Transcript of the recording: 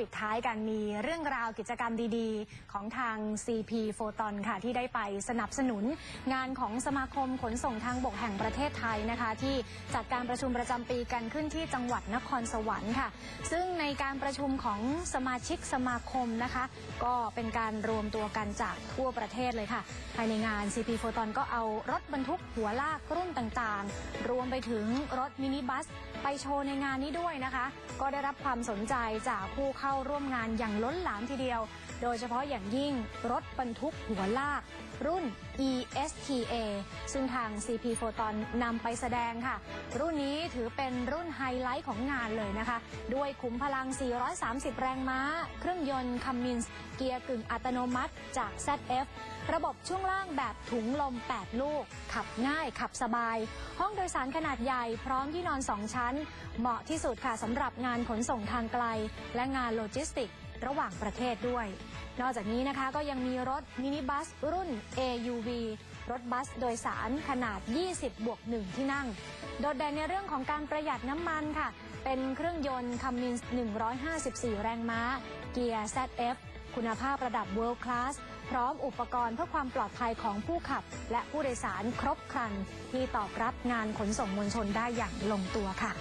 ปิดท้ายกันมีเรื่องราวกิจกรรมดีๆ ของทาง CP โฟตอนค่ะ ที่ได้ไปสนับสนุน งานของสมาคมขนส่งทางบกแห่งประเทศไทยนะคะ ที่จัดการประชุมประจำปีกันขึ้นที่จังหวัดนครสวรรค์ค่ะ ซึ่งในการประชุมของสมาชิกสมาคมนะคะ ก็เป็นการรวมตัวกันจากทั่วประเทศเลยค่ะ ภายในงาน CP โฟตอนก็เอารถบรรทุกหัวลากรุ่นต่างๆ รวมไปถึงรถมินิบัส ไปโชว์ในงานนี้ด้วยนะคะ ก็ได้รับความสนใจจากผู้เข้าร่วมงานอย่างล้นหลามทีเดียว โดยเฉพาะอย่างยิ่งรถบรรทุกหัวลาก รุ่น ESTA ซึ่งทาง CP โฟตอนนำไปแสดงค่ะ รุ่นนี้ถือเป็นรุ่นไฮไลท์ของงานเลยนะคะ ด้วยขุมพลัง 430 แรงม้า เครื่องยนต์คัมมินส์เกียร์กึ่งอัตโนมัติจาก ZF ระบบช่วงล่างแบบถุงลม 8 ลูก ขับง่ายขับสบาย ห้องโดยสารขนาดใหญ่พร้อมที่นอน 2 ชั้น เหมาะที่สุดค่ะสำหรับงานขนส่งทางไกล และงานโลจิสติก ระหว่างประเทศด้วย นอกจากนี้นะคะก็ยังมีรถมินิบัสรุ่น AUV รถบัสโดยสารขนาด 20 บวก 1 ที่นั่ง โดดเด่นในเรื่องของการประหยัดน้ำมันค่ะ เป็นเครื่องยนต์คัมมินส์154 แรงม้า เกียร์ ZF คุณภาพระดับ World Class พร้อมอุปกรณ์เพื่อความปลอดภัยของผู้ขับ และผู้โดยสารครบครัน ที่ตอบรับงานขนส่งมวลชนได้อย่างลงตัวค่ะ